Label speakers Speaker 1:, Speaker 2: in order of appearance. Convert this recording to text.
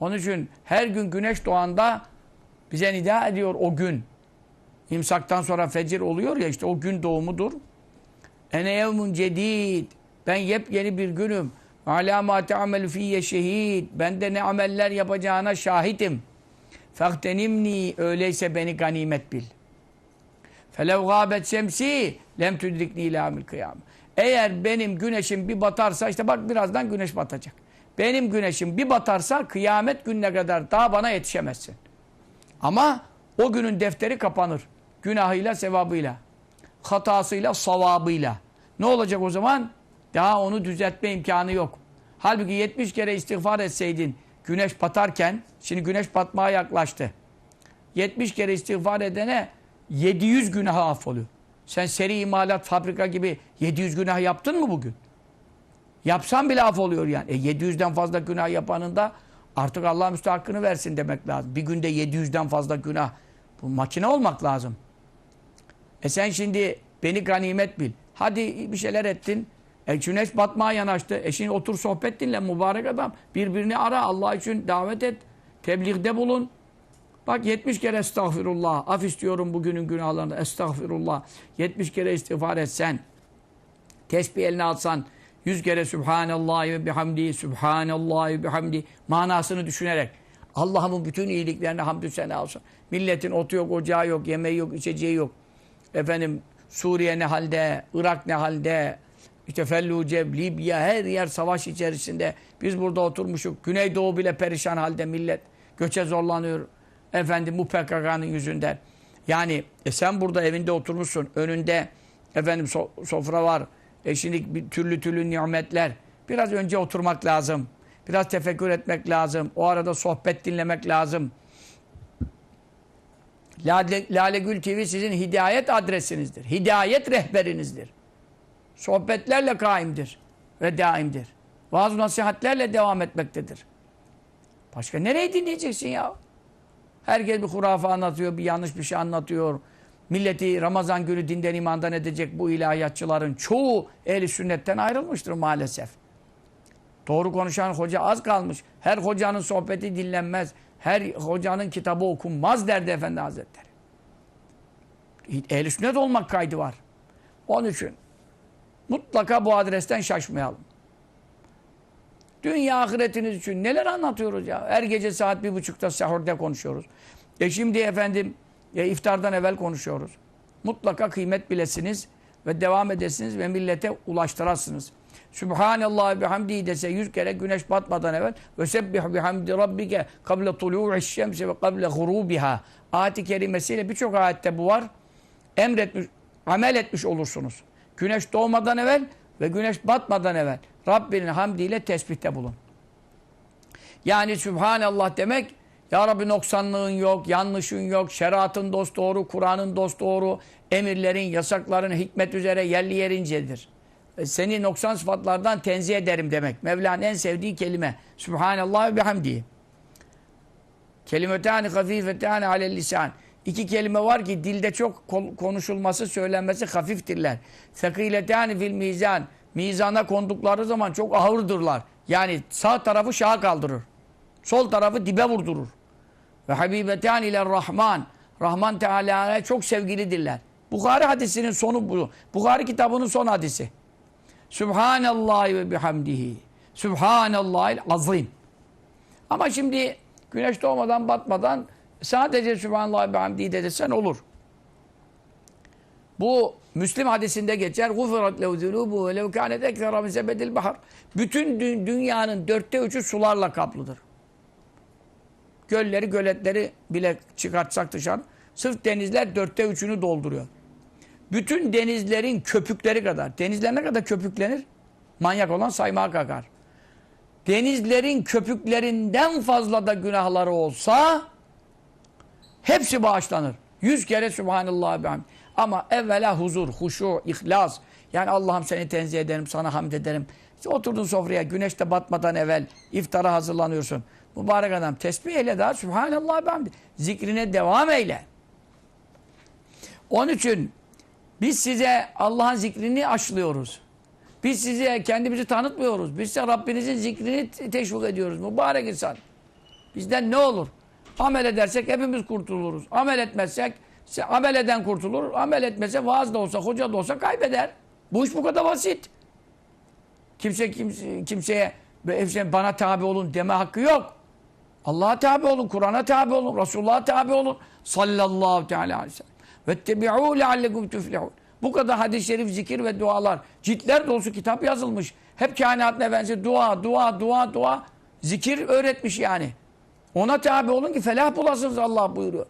Speaker 1: Onun için her gün güneş doğanda bize nida ediyor o gün. İmsaktan sonra fecir oluyor ya işte o gün doğumudur. Ene yevmun cedid. Ben yepyeni bir günüm. Alâ mâ te'amel fiyye şehid. Ben de ne ameller yapacağına şahidim. Fehtenimni. Öyleyse beni ganimet bil. Felev gâbet şemsi lem tüdrikni ilâmil kıyam. Eğer benim güneşim bir batarsa işte bak birazdan güneş batacak. Benim güneşim bir batarsa kıyamet gününe kadar daha bana yetişemezsin. Ama o günün defteri kapanır. Günahıyla, sevabıyla. Hatasıyla, savabıyla. Ne olacak o zaman? Daha onu düzeltme imkanı yok. Halbuki 70 kere istiğfar etseydin güneş batarken, şimdi güneş batmaya yaklaştı. 70 kere istiğfar edene 700 günah affoluyor. Sen seri imalat fabrika gibi 700 günah yaptın mı bugün? Yapsan bile af oluyor yani. E 700'den fazla günah yapanın da artık Allah müstahakkını versin demek lazım. Bir günde 700'den fazla günah. Bu makine olmak lazım. E sen şimdi beni ganimet bil. Hadi bir şeyler ettin. E güneş batmaya yanaştı. E şimdi otur sohbet dinle mübarek adam. Birbirini ara Allah için davet et. Tebliğde bulun. Bak 70 kere estağfirullah. Af istiyorum bugünün günahlarını. Estağfirullah. 70 kere istiğfar etsen. Tesbih eline alsan. 100 kere Subhanallah ve bihamdi, Subhanallah ve bihamdi manasını düşünerek Allah'ımın bütün iyiliklerine hamdü sena olsun. Milletin otu yok, ocağı yok, yemeği yok, içeceği yok. Efendim Suriye ne halde, Irak ne halde, işte Felluce, Libya her yer savaş içerisinde. Biz burada oturmuşuk. Güneydoğu bile perişan halde millet. Göçe zorlanıyor. Efendim bu PKK'nın yüzünden. Yani e sen burada evinde oturmuşsun. Önünde efendim so- sofra var. E şimdi bir türlü türlü nimetler. Biraz önce oturmak lazım. Biraz tefekkür etmek lazım. O arada sohbet dinlemek lazım. Lale, Lale Gül TV sizin hidayet adresinizdir. Hidayet rehberinizdir. Sohbetlerle kaimdir ve daimdir. Vaaz nasihatlerle devam etmektedir. Başka nereyi dinleyeceksin ya? Herkes bir hurafe anlatıyor, bir yanlış bir şey anlatıyor. Milleti Ramazan günü dinden imandan edecek bu ilahiyatçıların çoğu ehli sünnetten ayrılmıştır maalesef. Doğru konuşan hoca az kalmış. Her hocanın sohbeti dinlenmez. Her hocanın kitabı okunmaz derdi Efendi Hazretleri. Ehl-i sünnet olmak kaydı var. Onun için mutlaka bu adresten şaşmayalım. Dünya ahiretiniz için neler anlatıyoruz ya. Her gece saat bir buçukta sahurda konuşuyoruz. E şimdi efendim e, iftardan evvel konuşuyoruz. Mutlaka kıymet bilesiniz ve devam edesiniz ve millete ulaştırasınız. Sübhanallah bihamdi dese yüz kere güneş batmadan evvel ve sebbih bihamdi rabbike kable tulu'i şemsi ve kable gurubiha. Ayet-i kerimesiyle birçok ayette bu var. Emretmiş, amel etmiş olursunuz. Güneş doğmadan evvel ve güneş batmadan evvel Rabbinin hamdiyle tesbihte bulun. Yani Sübhanallah demek Ya Rabbi noksanlığın yok, yanlışın yok, şeriatın dost doğru, Kur'an'ın dost doğru, emirlerin, yasakların hikmet üzere yerli yerincedir. E, Seni noksan sıfatlardan tenzih ederim demek. Mevla'nın en sevdiği kelime. Sübhanallah ve bihamdihi. Kelimetani hafifetani alel lisan. İki kelime var ki dilde çok konuşulması, söylenmesi hafiftirler. Sekiletani fil mizan. Mizana kondukları zaman çok ağırdırlar. Yani sağ tarafı şaha kaldırır. Sol tarafı dibe vurdurur. Ve habibetan ile Rahman. Rahman Teala'ya çok sevgilidirler. Bukhari hadisinin sonu bu. Bukhari kitabının son hadisi. Subhanallah ve bihamdihi. Subhanallahil azim. Ama şimdi güneş doğmadan batmadan sadece Subhanallah ve bihamdihi de desen olur. Bu Müslim hadisinde geçer. Gufirat lehu zunubu ve lev kânet ekzera min bahar. Bütün dü dünyanın dörtte üçü sularla kaplıdır. Gölleri, göletleri bile çıkartsak dışarı. Sırf denizler dörtte üçünü dolduruyor. Bütün denizlerin köpükleri kadar. Denizler ne kadar köpüklenir? Manyak olan saymaya kalkar. Denizlerin köpüklerinden fazla da günahları olsa hepsi bağışlanır. Yüz kere Subhanallah bihamd. Ama evvela huzur, huşu, ihlas. Yani Allah'ım seni tenzih ederim, sana hamd ederim. İşte oturdun sofraya, güneş de batmadan evvel iftara hazırlanıyorsun. Mübarek adam tesbih eyle daha Subhanallah bihamd. Zikrine devam eyle. Onun için biz size Allah'ın zikrini aşılıyoruz. Biz size kendimizi tanıtmıyoruz. Biz size Rabbinizin zikrini teşvik ediyoruz. Mübarek insan. Bizden ne olur? Amel edersek hepimiz kurtuluruz. Amel etmezsek se- amel eden kurtulur. Amel etmese vaaz da olsa, hoca da olsa kaybeder. Bu iş bu kadar basit. Kimse, kimse kimseye "Be- hepsi bana tabi olun deme hakkı yok. Allah'a tabi olun, Kur'an'a tabi olun, Resulullah'a tabi olun. Sallallahu teala aleyhi ve sellem. Vettebi'û leallekum tuflihûn. Bu kadar hadis-i şerif, zikir ve dualar. Ciltler dolusu kitap yazılmış. Hep kainatın efendisi dua, dua, dua, dua. Zikir öğretmiş yani. Ona tabi olun ki felah bulasınız Allah buyuruyor.